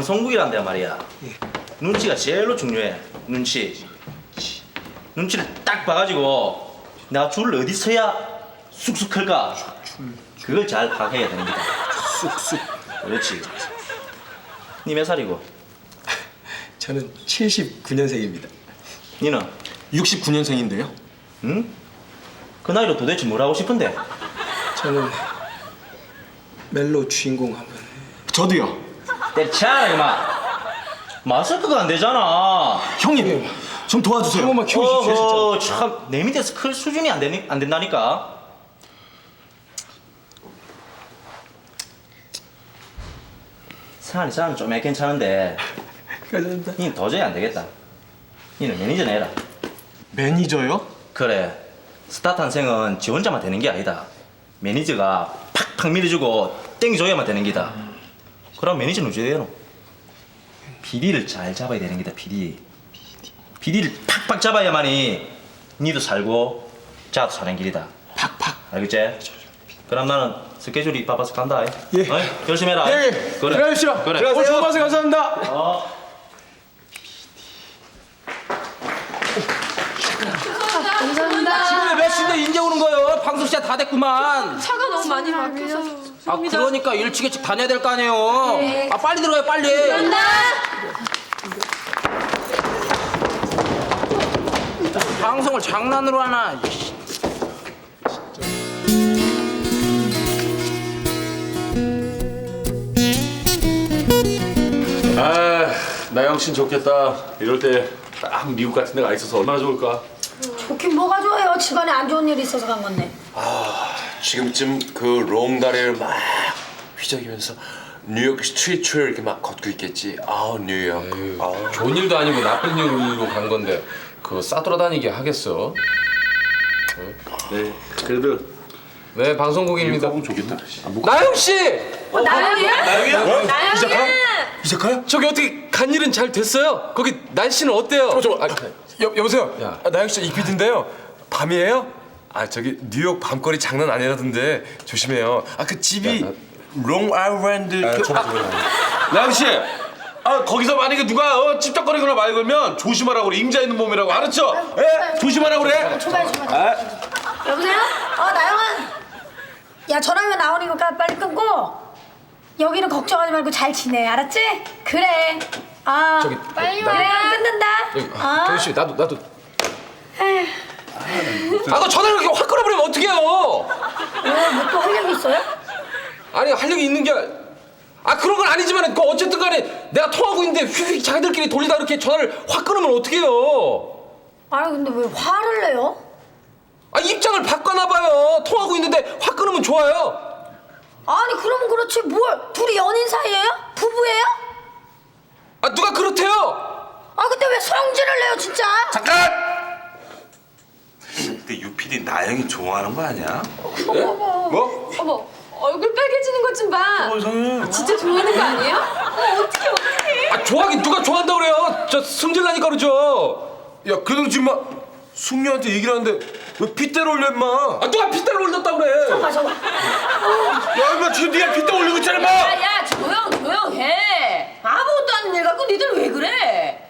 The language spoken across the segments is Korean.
방송국이란 데 말이야. 눈치가 제일로 중요해. 눈치. 눈치를 딱 봐가지고 내가 줄을 어디 서야 쑥쑥 클까? 그걸 잘 파악해야 거다. 쑥쑥. 그렇지. 니 몇 살이고? 저는 79년생입니다. 니는? 69년생인데요. 응? 그 나이로 도대체 뭘 하고 싶은데? 저는 멜로 주인공 한번. 저도요. 때차 이마. 마스크가 안 되잖아. 형님, 좀 도와주세요. 한 번만 키워주십시오, 어허, 참, 내 밑에서 클 수준이 안, 되니, 안 된다니까. 사안이 사람은 좀 괜찮은데 진짜. 감사합니다. 니는 도저히 안 되겠다. 니는 매니저 내라. 매니저요? 그래. 스타 탄생은 지 혼자만 되는 게 아니다. 매니저가 팍팍 밀어주고 땡겨줘야만 되는 기다. 그럼 매니저는 어찌 되노? 비리를 잘 잡아야 되는 기다, 비리. 비리를 팍팍 잡아야만이 니도 살고 자도 사는 길이다. 팍팍. 알겠지? 그럼 나는 스케줄이 바빠서 간다. 예. 어이? 열심히 해라. 예, 예. 그래. 들어가십시오. 그래. 오늘 좋은 말씀 감사합니다. 어. 감사합니다. 지금 몇 시인데 인제 오는 거예요? 방송 시간 다 됐구만. 차가 너무 많이 막혀서. 아 그러니까 일찍 일찍 다녀야 될 거 아니에요. 네. 아 빨리 들어가요 빨리. 간다. 방송을 장난으로 하나. 이씨. 아, 나영신 좋겠다. 이럴 때 딱 미국 같은 데가 있어서 얼마나 좋을까? 좋긴 뭐가 좋아요. 집안에 안 좋은 일이 있어서 간 건데. 지금쯤 그 롱다리를 막 휘저기면서 뉴욕 스트리트를 이렇게 막 걷고 있겠지. 아우 뉴욕. 아우. 좋은 일도 아니고 나쁜 일로 간 건데 그거 싸돌아다니게 하겠어? 네, 그래도 네 방송국입니다. 좋겠다. 나영 씨 나영이야? 나영이야? 이사카요? 저기 어떻게 간 일은 잘 됐어요? 거기 날씨는 어때요? 저, 아, 여, 여보세요. 야. 아, 나영 씨 이피디인데요. 밤이에요? 아 저기 뉴욕 밤거리 장난 아니라던데 조심해요. 아 그 집이 롱 아일랜드. 그, 아, 나영 씨, 아 거기서 만약에 누가 어, 찝쩍거리거나 말 걸면 조심하라고 그래. 임자 있는 몸이라고 알았죠? 예? 조심하라고 그래. 초발 초발. 여보세요? 어 나영은. 야 전화면 나오니까 빨리 끊고. 여기는 걱정하지 말고 잘 지내. 알았지? 그래. 아. 저기, 빨리 나- 그래 끊는다. 여기 아. 경희 씨 나도 나도 에휴, 아 너 전화를 이렇게 확 끊어버리면 어떡해요? 왜뭐또 할 얘기 있어요? 아니 할 얘기 있는 게 아 그런 건 아니지만 그 어쨌든 간에 내가 통하고 있는데 휙휙 자기들끼리 돌리다 이렇게 전화를 확 끊으면 어떡해요? 아니 근데 왜 화를 내요? 아 입장을 바꿔나 봐요. 통하고 있는데 확 끊으면 좋아요. 아니 그러면 그렇지 뭘 둘이 연인 사이예요? 부부예요? 아 누가 그렇대요? 아 근데 왜 성질을 내요 진짜? 잠깐. 근데 유PD 나영이 좋아하는 거 아니야? 뭐? 어머, 얼굴 빨개지는 것 좀 봐. 이상해. 진짜 좋아하는 거 아니에요? 어, 어떡해, 어떡해. 아 좋아하긴 누가 좋아한다 그래요? 저 승질 나니까 그러죠. 야 그래도 지금 막 숙녀한테 얘기를 하는데 왜 핏대를 올려 임마? 아 누가 핏대를 올렸다 그래? 맞아. 야, 임마 지금 네가 빗대 올리고 있잖아, 임마. 야, 조용, 조용해. 아무것도 아닌 일 갖고 니들 왜 그래?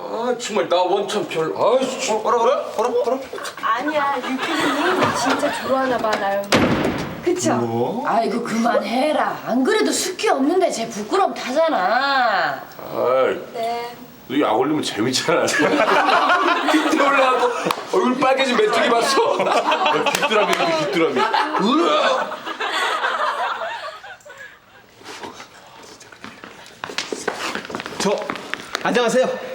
아 정말 나 원천 별. 아이씨. 뭐라 그래? 뭐라 뭐라? 아니야, 유피디님 진짜 좋아하나 봐, 나영이. 그쵸? 뭐? 아이고, 그만해라. 안 그래도 숫기 없는데 쟤 부끄럼 타잖아. 아이, 네. 너약 올리면 재밌잖아. 빗대 올라가고 얼굴 빨개진 메뚜기 봤어? 야, 귀뚜라미. 으아! 저 안녕하세요.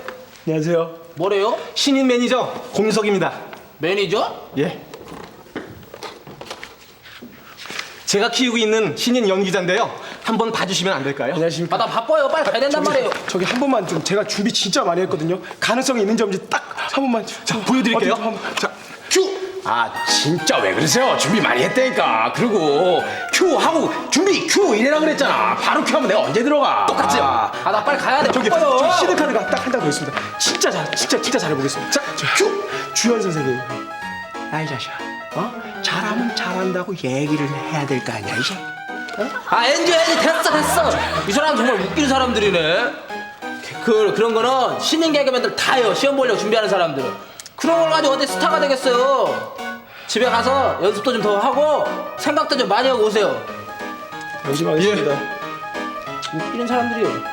안녕하세요. 뭐래요? 신인 매니저 공석입니다. 매니저? 예. 제가 키우고 있는 신인 연기자인데요. 한번 봐주시면 안 될까요? 안녕하십니까. 아 나 바빠요. 빨리 가야 된단 말이에요. 저기 한 번만 좀 제가 준비 진짜 많이 했거든요. 가능성이 있는지 없는지 딱 한 번만. 자, 보여드릴게요. 자, 큐. 아 진짜 왜 그러세요? 준비 많이 했다니까. 그리고 큐 하고 준비 큐 이래라 그랬잖아. 바로 큐 하면 내가 언제 들어가? 똑같지? 아, 아 나 빨리 가야 돼. 저기 바빠요. 저 시드 카드가 딱한장더 있습니다. 진짜 잘, 진짜 진짜 잘해 보겠습니다. 자, 저 큐. 주연 선생님. 아이 자식아. 어? 잘하면 잘한다고 얘기를 해야 될 거 아니야 이제. 아 엔지 엔지 됐어 됐어 이 사람 정말 웃기는 사람들이네 그 그런 거는 신인 개그맨들 다 해요 시험 보려고 준비하는 사람들은 그런 걸 가지고 어디 스타가 되겠어요 집에 가서 연습도 좀 더 하고 생각도 좀 많이 하고 오세요 열심하겠습니다. 웃기는 사람들이에요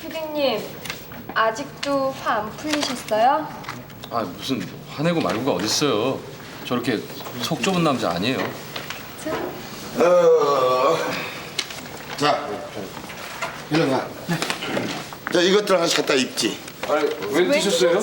피디님 아직도 화 안 풀리셨어요? 아 무슨 화내고 말고가 어딨어요. 저렇게 속 좁은 남자 아니에요. 어, 자, 일로 와. 자, 이것들 하나씩 갖다 입지. 왜 뛰셨어요?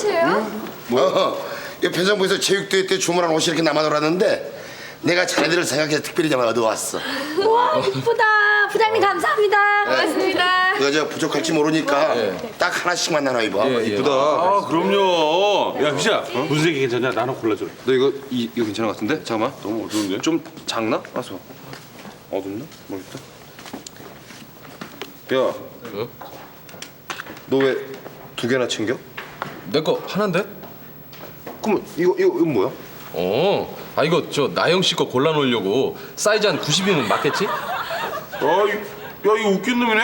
어, 이 배정부에서 체육대회 때 주문한 옷이 이렇게 남아돌았는데 내가 자네들을 생각해서 특별히 좀 얻어왔어. 우와 이쁘다. 부장님 감사합니다. 고맙습니다. 이거 저 부족할지 모르니까 딱 하나씩만 나눠 입어. 이쁘다. 아 그럼요. 야 희자 무슨 색이 괜찮냐? 나는 골라줘. 너 이거 이, 이거 괜찮은 것 같은데? 잠깐만. 너무 어두운데? 좀 작나? 알았어. 어둡나? 모르겠다. 야. 너왜 두 개나 챙겨? 내 거 하나인데? 그럼 이거 이거 이거 뭐야? 어. 아 이거 저 나영 씨 거 골라 놓으려고 사이즈 한 90이면 맞겠지? 야, 이- 야 이거 웃긴 놈이네.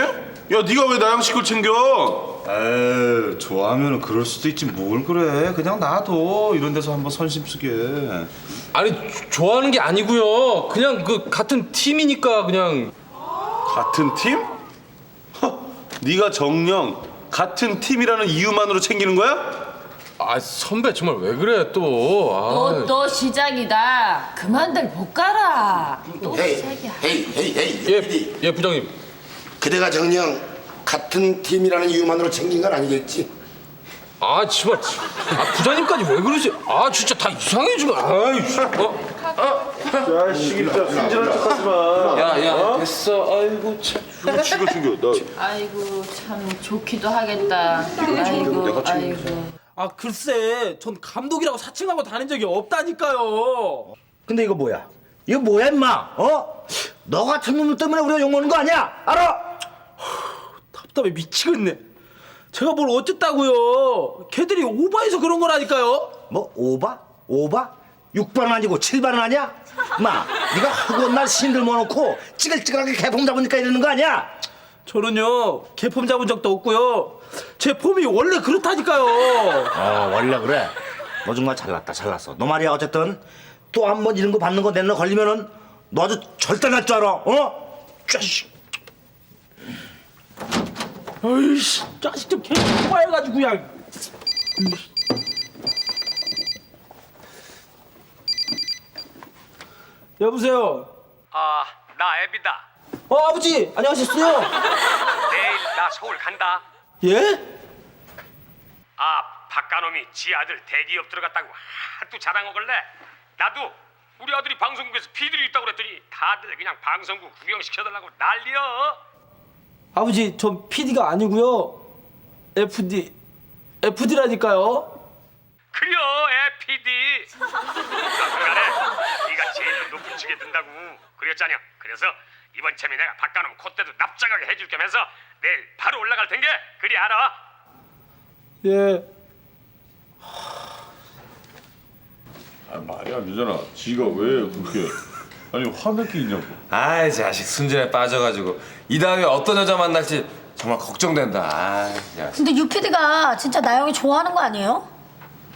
야 네가 왜 나영 씨걸 챙겨? 에이 좋아하면 그럴 수도 있지 뭘 그래 그냥 놔둬 이런 데서 한번 선심 쓰게 아니 조- 좋아하는 게 아니고요. 그냥 그 같은 팀이니까 그냥 같은 팀? 허, 네가 정령 같은 팀이라는 이유만으로 챙기는 거야? 아 선배 정말 왜 그래 또? 아. 또 또 시작이다. 그만들 못 가라. 또 헤이, 시작이야. 헤이, 헤이, 헤이. 예. 예 부장님. 그대가 정녕 같은 팀이라는 이유만으로 챙긴 건 아니겠지? 아 정말 아 부장님까지 왜 그러지? 아 진짜 다 이상해 지금. 아이 씨. 어? 자식 진짜 순진한 척하지 마. 야야 됐어. 아이고 참. 죽여 죽여. 나 아이고 참 좋기도 하겠다. 아이고 아이고. 아 글쎄 전 감독이라고 사칭하고 다닌 적이 없다니까요 근데 이거 뭐야? 이거 뭐야 임마? 어? 너 같은 놈 때문에 우리가 욕먹는 거 아니야? 알아? 답답해 미치겠네 제가 뭘 어쨌다고요 걔들이 오바해서 그런 거라니까요 뭐 오바? 오바? 6반은 아니고 7반은 아니야? 마, 네가 허구한 날 신들 모아놓고 찌글찌글하게 개봉 잡으니까 이러는 거 아니야? 저는요 개폼 잡은 적도 없고요. 제 폼이 원래 그렇다니까요. 어 원래 그래. 너 정말 잘났다 잘났어. 너 말이야 어쨌든 또 한 번 이런 거 받는 거 내너 걸리면은 너 아주 절대 날 줄 알아 어? 쫙 아이씨 자식 좀 개좀 오바해가지고 그냥 여보세요 아, 나 애비다. 어 아버지 안녕하셨어요 내일 나 서울 간다. 예? 아, 박가놈이 지 아들 대기업 들어갔다고 하도 자랑하길래 나도 우리 아들이 방송국에서 피들이 있다고 그랬더니 다들 그냥 방송국 구경시켜달라고 난리여. 아버지 전 PD가 아니고요 FD FD라니까요 그려, 애 PD. 그간에 네가 제일 높은 직에 든다고 그랬잖여. 그래서 이번 참에 내가 박가놈 콧대도 납작하게 해줄 겸해서 내일 바로 올라갈 텐게 그리 알아. 예 아, 말이 안 되잖아. 지가 왜 그렇게 아니 화낼 게 있냐고. 아이 자식 순진에 빠져가지고 이 다음에 어떤 여자 만날지 정말 걱정된다. 아, 야. 근데 유피디가 진짜 나영이 좋아하는 거 아니에요?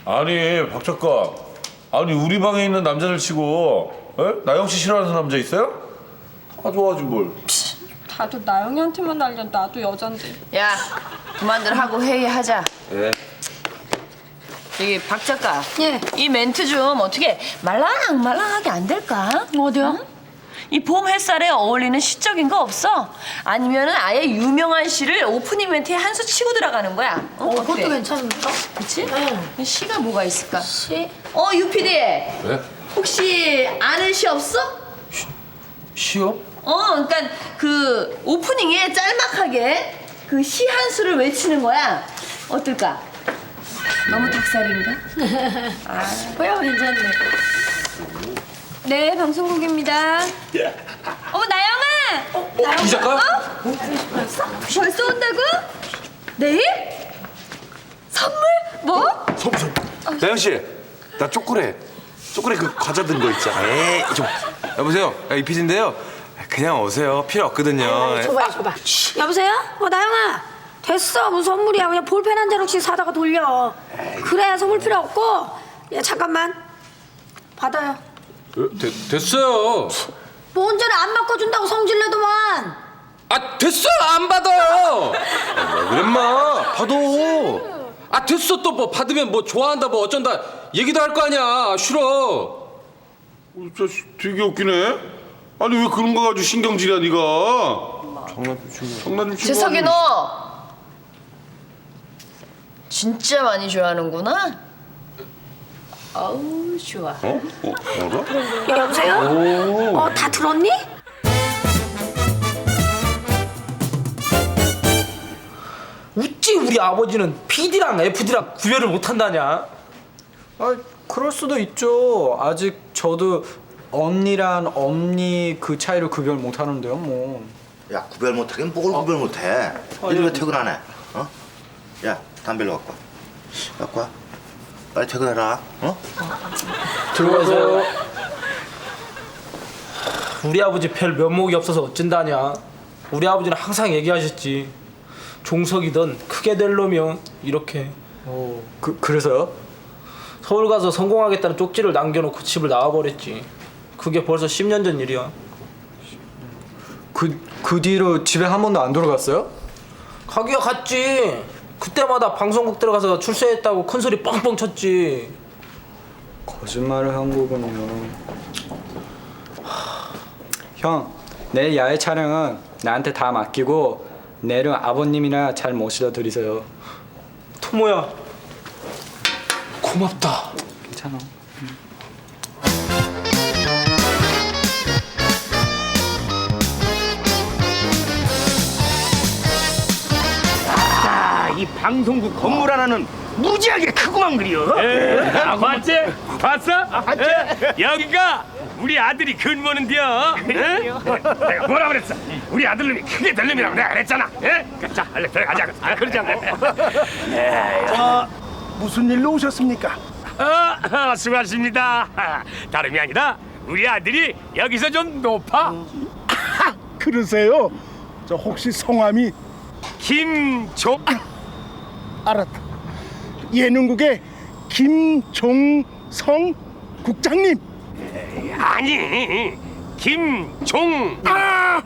아니 박 작가. 아니 우리 방에 있는 남자들 치고 에? 나영 씨 싫어하는 남자 있어요? 다 좋아하지 뭘. 다들 나영이한테만 날려 나도 여잔데. 야 그만들 하고 회의하자. 예. 저기 박 작가. 예. 이 멘트 좀 어떻게 말랑 말랑하게 안 될까? 어디요? 이 봄 햇살에 어울리는 시적인 거 없어? 아니면은 아예 유명한 시를 오프닝 멘트에 한 수 치고 들어가는 거야. 어, 어? 그것도 괜찮은가? 그치? 시가 뭐가 있을까? 시? 어, 유피디. 네? 혹시 아는 시 없어? 시요? 어, 그러니까 그 오프닝에 짤막하게 그 시 한 수를 외치는 거야. 어떨까? 너무 닭살인가? 뭐야 괜찮네. 네, 방송국입니다. 어머 나영아! 이 작가? 벌써 온다고? 내일? 선물? 뭐? 선, 선, 나영 씨, 나 초콜릿. 초콜릿 그 과자 든 거 있잖아. 에이, 좀. 여보세요. 야, 이 피디인데요. 그냥 오세요. 필요 없거든요. 줘봐 줘봐 여보세요? 어 나영아 됐어 무슨 선물이야 그냥 볼펜 한 자루씩 사다가 돌려 그래 선물 필요 없고 야 잠깐만 받아요 되, 됐어요. 뭐 언제는 안 바꿔준다고 성질내더만 아 됐어 안 받아요. 그래, 마. 받아. 아 됐어 또 뭐 받으면 뭐 좋아한다 뭐 어쩐다 얘기도 할 거 아니야 싫어. 진짜 되게 웃기네. 아니 왜 그런 거 가지고 신경질이야 네가? 장난좀 치고. 장난 좀 치고. 재석이 너 진짜 많이 좋아하는구나. 아우 좋아. 어? 어? 야 여보세요? 어다 들었니? 어찌 우리 아버지는 PD랑 FD랑 구별을 못한다냐? 아, 그럴 수도 있죠. 아직 저도 언니란 언니 그 차이를 구별 못 하는데요, 뭐. 야 구별 못하긴 뭘 구별 못해 이리 왜 퇴근 안 해? 어? 야 담배를 갖고 와 갖고 와 빨리 퇴근해라 어? 들어가세요. 우리 아버지 별 면목이 없어서 어쩐다냐? 우리 아버지는 항상 얘기하셨지. 종석이든 크게 될 놈이요. 이렇게. 어, 그 그래서요? 서울 가서 성공하겠다는 쪽지를 남겨놓고 집을 나와버렸지. 그게 벌써 10년 전 일이야. 그, 그 뒤로 집에 한 번도 안 돌아갔어요? 가기야 갔지. 그때마다 방송국 들어가서 출세했다고 큰 소리 뻥뻥 쳤지. 거짓말을 한 거군요. 형, 내일 야외 촬영은 나한테 다 맡기고 내일은 아버님이나 잘 모시다 드리세요. 토모야. 고맙다. 괜찮아. 방송국 건물 하나는 무지하게 크구만 그려. 아, 봤지? 봤어? 봤지? 여기가 우리 아들이 근무하는데요. 내가 뭐라 그랬어? 우리 아들놈이 크게 될 놈이라고 내가 그랬잖아. 예? 자, 얼른 들어가자. 아, 그러지 않나? 아, 무슨 일로 오셨습니까? 어, 수고하십니다. 다름이 아니라 우리 아들이 여기서 좀 높아. 그러세요? 저 혹시 성함이 김종 알았다. 예능국의 김종성 국장님. 아니 김종 아!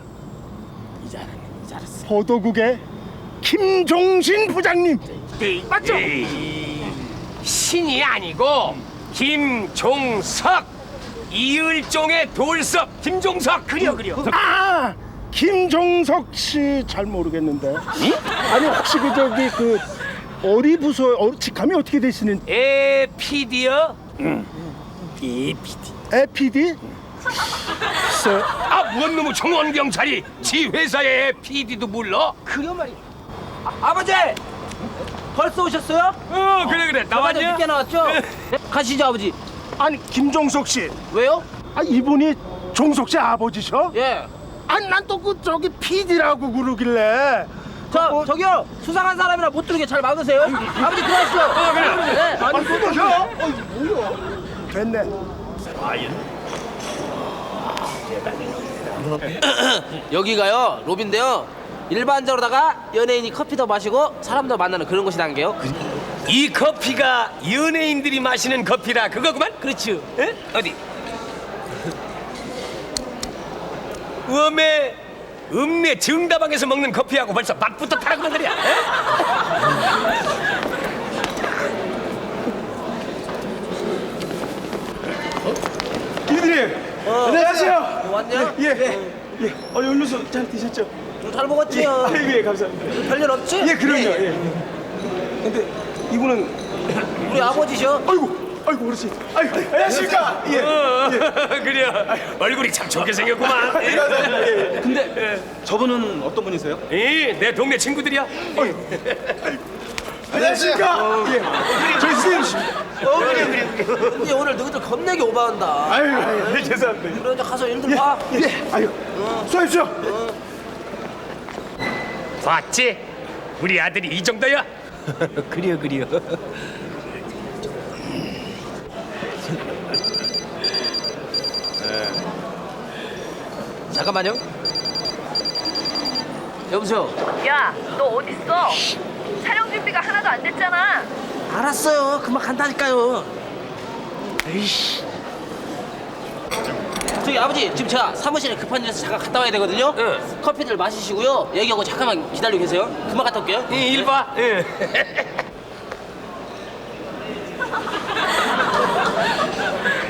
보도국의 김종신 부장님. 맞죠? 신이 아니고 김종석 이을종의 돌석 김종석 그려 그려 아, 김종석 씨 잘 모르겠는데. 아니 혹시 그 저기 그 어리 부서 어, 직함이 어떻게 되시는? 에 PD요? 이 PD 에 PD? 글쎄, 아 무언 놈의 정원 경찰이 지 회사의 PD도 몰라? 그려 말이. 아, 버지 벌써 오셨어요? 어 그래 그래 나왔냐? 늦게 나왔죠? 가시죠 아버지. 아니 김종석 씨. 왜요? 아 이분이 종석 씨 아버지셔? 예. 아니 난 또 그 저기 PD라고 그러길래. 저 저기요 수상한 사람이라 못 들게 잘 막으세요. 아버지 들어가시죠. 어 그래. 네. 아니 그거 혀? 어이 뭐야? 됐네. 여기가요 로비인데요. 일반적으로다가 연예인이 커피 더 마시고 사람들 만나는 그런 곳이란 게요. 이 커피가 연예인들이 마시는 커피라 그거구만? 그렇죠. 에? 어디? 음에 음내 정다방에서 먹는 커피하고 벌써 맛부터 다르구만 그래. 기드님 안녕하세요. 어, 왔냐? 예. 예. 어 음료수 잘 드셨죠? 잘 먹었지요. 예, 예, 감사합니다. 별일 없지? 예, 그럼요. 예. 근데 이분은 우리 아버지셔. 아이고, 아이고 그렇지. 아이고, 안녕하십니까? 예. 어, 그래 얼굴이 참 좋게 생겼구만. 예, 감사합니다. 예. 근데 저분은 어떤 분이세요? 이, 내 동네 친구들이야. 안녕하십니까? 예. 저희 선생님이십니다. 어 그래 그래 그래. 근데 오늘 너희들 겁나게 오버한다. 아유, 아유, 죄송합니다. 그래 이제 가서 일들 봐. 예. 아유. 수고하십시오. 봤지? 우리 아들이 이 정도야? 그려 그려. 잠깐만요. 여보세요. 야, 너 어딨어? 촬영 준비가 하나도 안 됐잖아. 알았어요. 금방 간다니까요. 에이씨. 저기 아버지 지금 제가 사무실에 급한 일에서 잠깐 갔다 와야 되거든요. 커피들 마시시고요. 얘기하고 잠깐만 기다리고 계세요. 금방 갔다 올게요. 이, 일 봐. 예.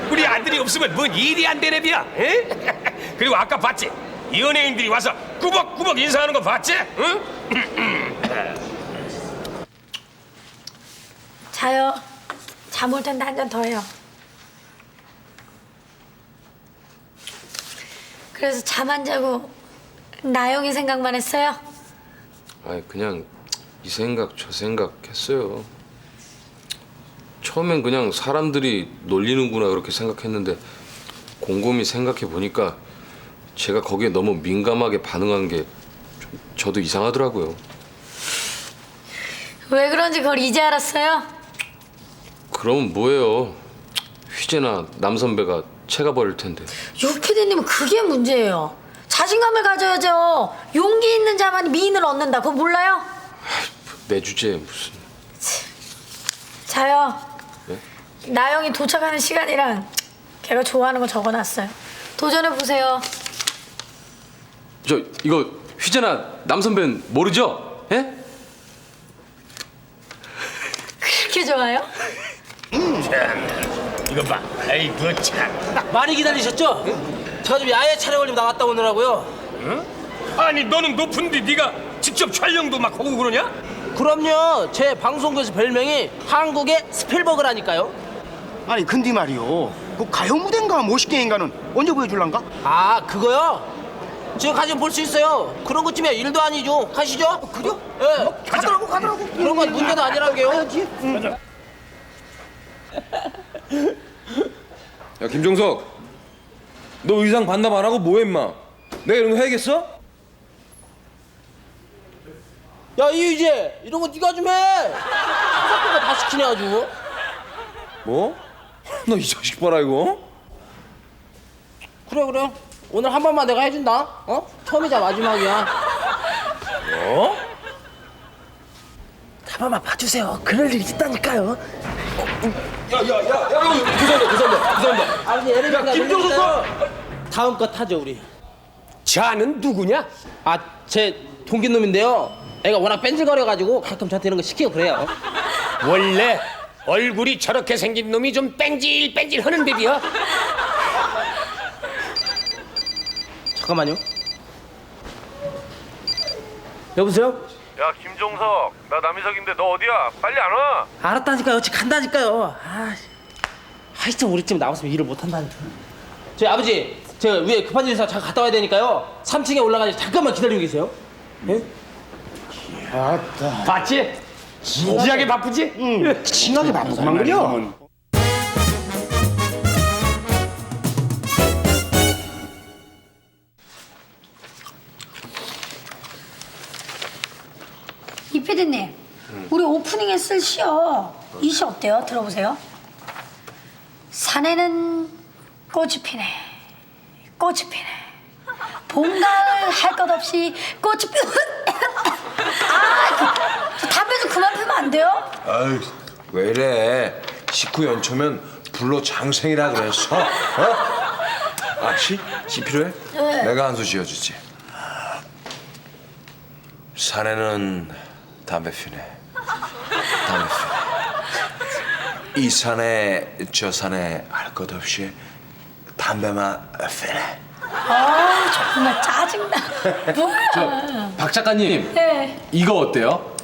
우리 아들이 없으면 뭔 일이 안 되래비야. 에? 그리고 아까 봤지? 연예인들이 와서 꾸벅꾸벅 인사하는 거 봤지? 응? 자요. 잠올 텐데 한 잔 더 해요. 그래서 잠 안 자고 나영이 생각만 했어요. 아니 그냥 이 생각 저 생각 했어요. 처음엔 그냥 사람들이 놀리는구나 그렇게 생각했는데 곰곰이 생각해 보니까 제가 거기에 너무 민감하게 반응한 게 좀 저도 이상하더라고요. 왜 그런지 그걸 이제 알았어요? 그러면 뭐예요? 휘재나 남 선배가 채가 버릴 텐데. 유 PD님은 그게 문제예요. 자신감을 가져야죠. 용기 있는 자만이 미인을 얻는다. 그거 몰라요? 내 주제에 무슨 자요. 네? 나영이 도착하는 시간이랑 걔가 좋아하는 거 적어놨어요. 도전해 보세요. 저 이거 휘재나 남 선배는 모르죠? 예? 그렇게 좋아요? 이거 봐. 아이고 참. 많이 기다리셨죠? 제가 좀 야외 촬영을 좀 나갔다 오느라고요. 응? 아니 너는 높은데 네가 직접 촬영도 막 하고 그러냐? 그럼요. 제 방송국에서 별명이 한국의 스필버그라니까요. 아니 근데 말이요 그 가요 무대인가 멋있게인가는 언제 보여줄란가? 아 그거요? 지금 가지고 볼수 있어요. 그런 것쯤이야 일도 아니죠. 가시죠. 그죠? 예. 가더라고 가더라고 그런 건 문제도 아니라고요. 야 김종석, 너 의상 반납 안 하고 뭐해 임마? 내가 이런 거 해야겠어? 야 이유재 이런 거 네가 좀 해. 사건가 다 시키네 아주. 뭐? 너 이 자식 봐라 이거. 그래 그래. 오늘 한 번만 내가 해준다. 어? 처음이자 마지막이야. 뭐? 한 번만 봐주세요. 그럴 일 있다니까요. 야야야야 죄송합니다 죄송합니다 죄송합니다. 아버지 에레베이터 김종석 다음 거 타죠 우리. 자는 누구냐? 아 제 동기 놈인데요. 애가 워낙 뺀질거려가지고 가끔 저한테 이런 거 시키고 그래요. 원래 얼굴이 저렇게 생긴 놈이 좀 뺀질뺀질 하는 데비야. 잠깐만요. 여보세요? 야 김종석 나 남희석인데 너 어디야 빨리 안 와? 알았다니까요. 지금 간다니까요. 아, 하여튼 우리 집 나왔으면 일을 못 한다니까. 저희 아버지, 제가 위에 급한 일 있어서 잠깐 갔다 와야 되니까요. 3층에 올라가서 잠깐만 기다리고 계세요. 예? 봤지? 진지하게 바쁘지? 응 징하게 바쁘구만 그려 이 PD님, 우리 오프닝에 쓸 시어 이 시 어때요? 들어보세요. 산에는 꽃이 피네, 꽃이 피네. 봄 가을 할 것 없이 꽃이 피. 아, 그, 저 담배 좀 그만 피면 안 돼요? 아유 왜 이래? 식구 연초면 불로 장생이라 그랬어. 어? 아 시? 시 필요해? 네. 내가 한 수 지어주지. 산에는 담배 피네. 담배 피네. 이 산에 저 산에 할 것 없이 담배만 피네. 아, 정말 짜증나. 뭐야? 박 작가님 네. 이거 어때요?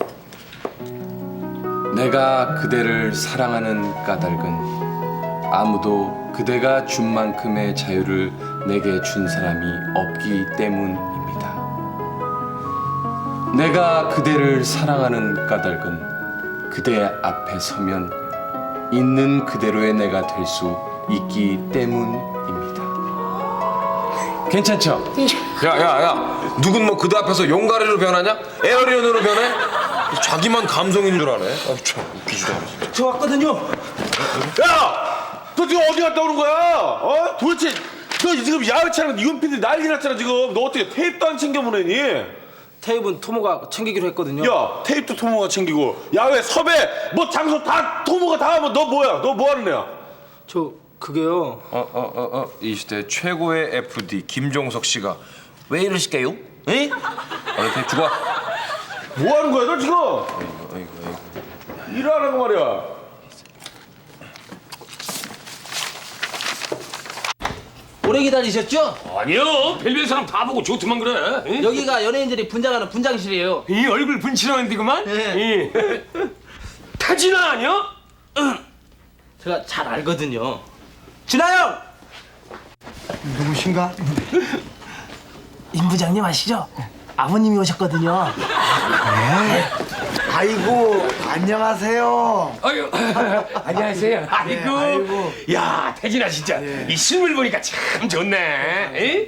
내가 그대를 사랑하는 까닭은 아무도 그대가 준 만큼의 자유를 내게 준 사람이 없기 때문입니다. 내가 그대를 사랑하는 까닭은 그대 앞에 서면 있는 그대로의 내가 될 수 있기 때문입니다. 괜찮죠? 야 야 야 누군 뭐 그대 앞에서 용가리로 변하냐? 에어리언으로 변해? 자기만 감성인 줄 아네. 아, 참 웃기지도 않아. 저 왔거든요. 야! 너 지금 어디 갔다 오는 거야? 어? 도대체 너 지금 야외차랑 이건 PD 난리 났잖아 지금. 너 어떻게 테이프도 안 챙겨 보내니? 테이프는 토모가 챙기기로 했거든요. 야 테이프도 토모가 챙기고 야외 섭외 뭐 장소 다 토모가 다 하면 너 뭐야? 너 뭐 하는 애야? 저 그게요. 어 어 어 어 이 시대 최고의 FD 김종석 씨가 왜 이러실까요? 에? 테이프 주고 와. 뭐 하는 거야 너 지금? 아이고 아이고 아이고. 일하라고 말이야. 오래 기다리셨죠? 아니요 벨벳 사람 다 보고 좋더만 그래 응? 여기가 연예인들이 분장하는 분장실이에요. 이 얼굴 분칠하는데 그만? 네. 타진아 아니야? 제가 잘 알거든요. 진아 형! 누구신가? 임 부장님 아시죠? 아버님이 오셨거든요. 네. 아이고 안녕하세요. 아유 안녕하세요 아이고, 야 태진아 진짜 이 실물 보니까 참 좋네 에?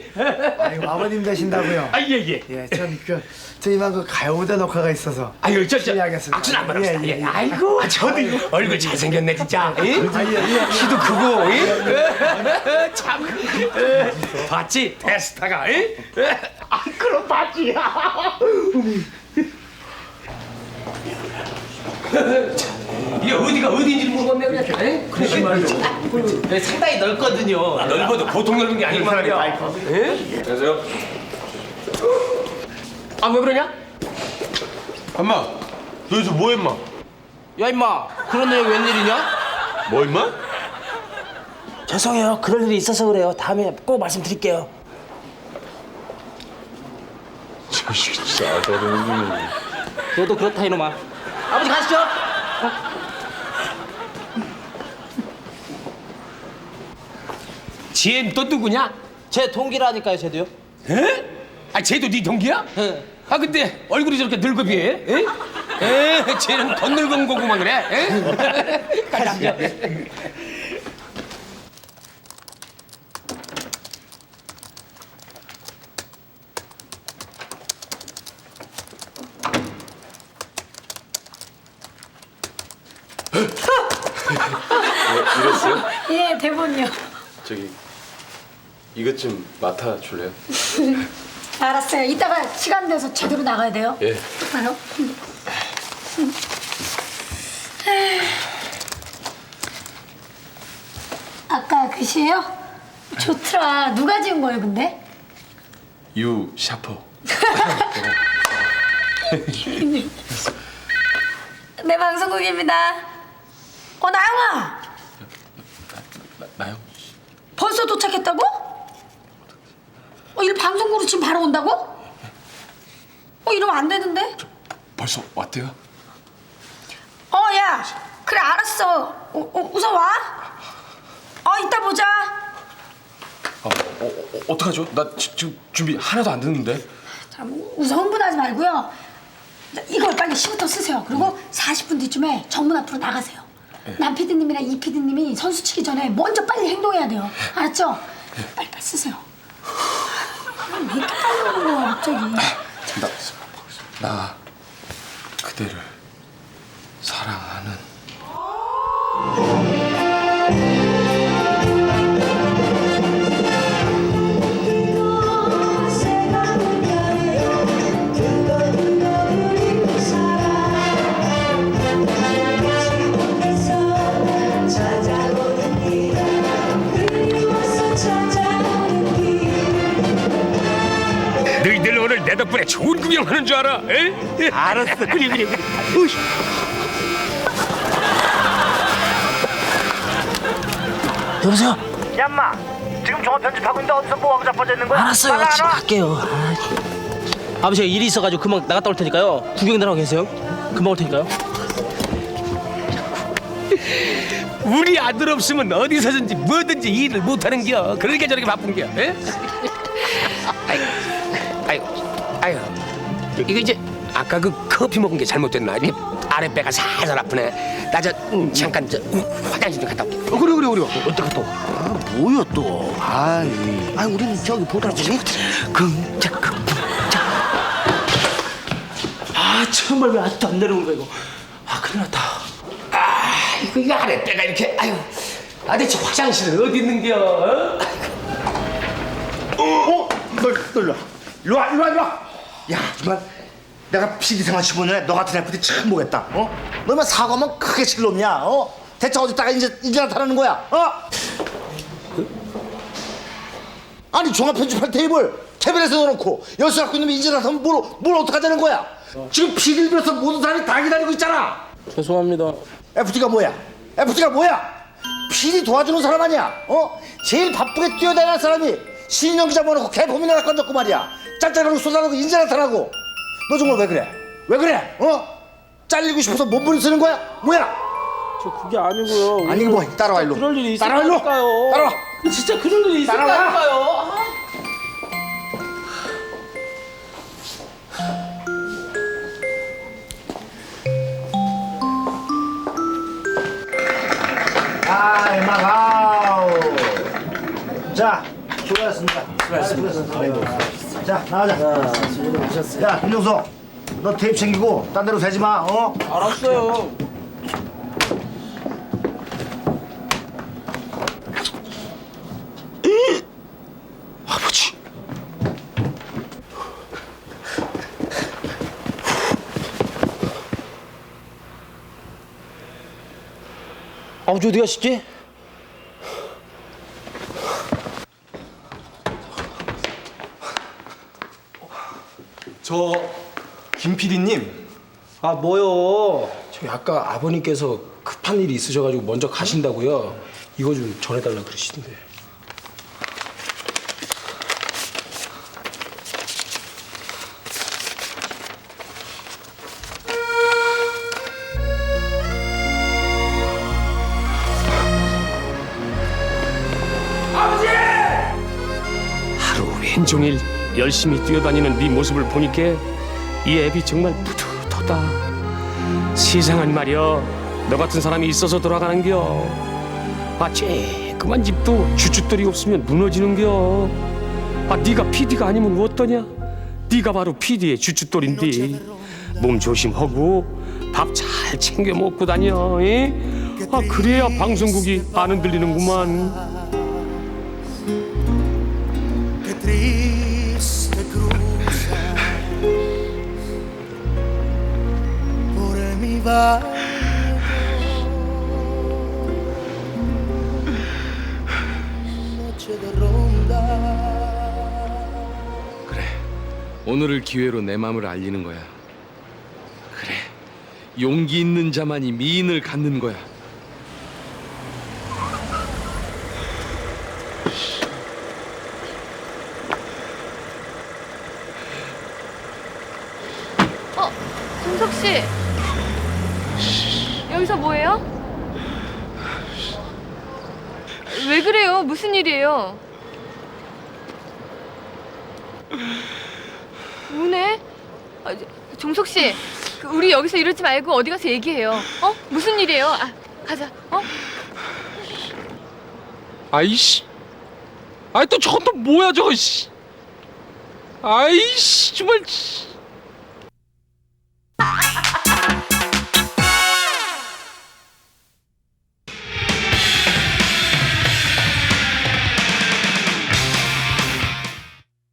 아이고 아버님 되신다고요? 아 예예 예, 참그 저희만 그 가요무대 녹화가 있어서 아유 저저 실례하겠습니다. 악수는 안 받읍시다 예, 예, 예, 예. 아이고 저도 얼굴 잘 생겼네 진짜 에? 아, 예, 예. 키도 크고 에? 참 봤지 테스타가 에? 아 그럼 봤지 이게 어디가 어디인지 모르겠네 그냥 에? 그러게 말이죠. 네, 상당히 넓거든요. 아, 넓어도 보통 넓은 게 아니고 말이야 에? 안녕하세요. 아 왜 그러냐? 엄마 너 여기서 뭐 했마? 야 임마 그런 얘기 웬일이냐? 뭐 임마? 죄송해요. 그럴 일이 있어서 그래요. 다음에 꼭 말씀드릴게요. 저 진짜 아저는 너도 그렇다 이놈아. 아버지 가시죠. 쟤는 또 누구냐? 제 동기라니까요, 쟤도요. 에? 아 쟤도 네 동기야? 아 근데 얼굴이 저렇게 늙어 비해? 에? 에? 쟤는 더 늙은 거구만 그래? 에? 가자. 이랬어요? 예, 대본요. 저기 이것 좀 맡아 줄래요? 알았어요. 이따가 시간 돼서 제대로 나가야 돼요. 예. 똑바로. 아까 글씨예요? 좋더라. 누가 지은 거예요, 근데? 유 샤퍼. 네, 방송국입니다. 어, 나영아! 나요? 벌써 도착했다고? 어, 일 방송국으로 지금 바로 온다고? 어, 이러면 안 되는데? 벌써 왔대요? 어, 야! 그래, 알았어. 어, 어, 우선 와. 어, 이따 보자. 어, 어, 어, 어떡하죠? 나 지, 지금 준비 하나도 안 됐는데. 자, 우선 흥분하지 말고요. 자, 이걸 빨리 시부터 쓰세요. 그리고 40분 뒤쯤에 정문 앞으로 나가세요. 남 PD님이랑 이 PD님이 선수 치기 전에 먼저 빨리 행동해야 돼요. 알았죠? 빨리 빨리 쓰세요. 아, 왜 이렇게 빨리 오는 거야, 갑자기? 나, 나 그대를 덕분에 좋은 구경하는 줄 알아? 에? 알았어. 그래 그래 그래. 으이. 여보세요? 야, 인마. 지금 종합 편집하고 있는데 어디서 뭐하고 자빠져 있는 거야? 알았어요. 빨리 지금 안 와? 갈게요. 아, 버지가 일이 있어가지고 금방 나갔다 올 테니까요. 구경들 하고 계세요. 금방 올 테니까요. 우리 아들 없으면 어디서든지 뭐든지 일을 못하는겨 그러니까 저렇게 바쁜겨 에? 아유 이거 이제 아까 그 커피 먹은 게 잘못됐나 이게 아랫배가 살살 아프네 나 저 잠깐 저 화장실 좀 갔다 올게 어, 그래 그래 그래. 갔다 와? 아, 뭐야 또? 아이. 아, 우리는 저기 보다보니 긍짝 아 정말 왜 아직도 안 내려오는 거야 이거. 아 큰일 났다. 아 이거 이거 아랫배가 이렇게 아유 아 대체 화장실은 어디 있는겨 어? 어? 널, 널, 일로 와, 일로 와, 일로 와. 야, 정말 내가 PD 생활 15년에 너 같은 FD 처음 보겠다. 어? 너만 사과만 크게 칠 놈이야. 어? 대체 어디다가 이제 이제 나타나는 거야? 어? 아니 종합 편집할 테이블 캐비넷에 넣어놓고 여수 갖고 있는 이제 나타나면 뭘, 뭘 어떡하자는 거야? 지금 PD를 비해서 모든 사람이 다 기다리고 있잖아. 죄송합니다. FT가 뭐야? FT가 뭐야? PD 도와주는 사람 아니야? 어? 제일 바쁘게 뛰어다니는 사람이 신인영 기자 모아놓고 개 고민하나 건졌고 말이야. 짤짤하고 쏟아내고 인제 나타나고. 너 정말 왜 그래? 왜 그래? 어? 잘리고 싶어서 몸부림 쓰는 거야? 뭐야? 저 그게 아니고요. 아니 뭐 따라와 일로. 그럴 일이 따라와 일로. 있을까요? 따라와. 진짜 그럴 일이 따라와. 있을까요? 아이 마가오. 자, 수고하셨습니다. 수고하셨습니다. 자, 나가자. 야, 김종석. 너 테이프 챙기고 딴 데로 대지 마. 어? 알았어요. 아버지. 아버지 어디 가시지? 저김 PD님. 아 뭐요? 저기 아까 아버님께서 급한 일이 있으셔가지고 먼저 가신다고요. 이거 좀 전해달라 그러시던데. 하루 왼종일 열심히 뛰어다니는 네 모습을 보니까 이 앱이 정말 뿌듯하다. 세상은 말이여 너 같은 사람이 있어서 돌아가는겨. 아 쬐그만 집도 주춧돌이 없으면 무너지는겨. 아 네가 PD가 아니면 어떠냐? 네가 바로 PD의 주춧돌인데 몸 조심하고 밥 잘 챙겨 먹고 다녀. 에? 아 그래야 방송국이 안 흔들리는구만. Ronda. 오늘을 기회로 내 마음을 알리는 거야. 그래. 용기 있는 자만이 미인을 갖는 거야. 어, 종석 씨. 여기서 뭐해요? 왜 그래요? 무슨 일이에요? 우네? 아, 저, 종석 씨, 그 우리 여기서 이러지 말고 어디 가서 얘기해요. 어? 무슨 일이에요? 아, 가자. 어? 아이씨. 아이 또 저건 또 뭐야 저거 씨. 아이씨 정말. 씨.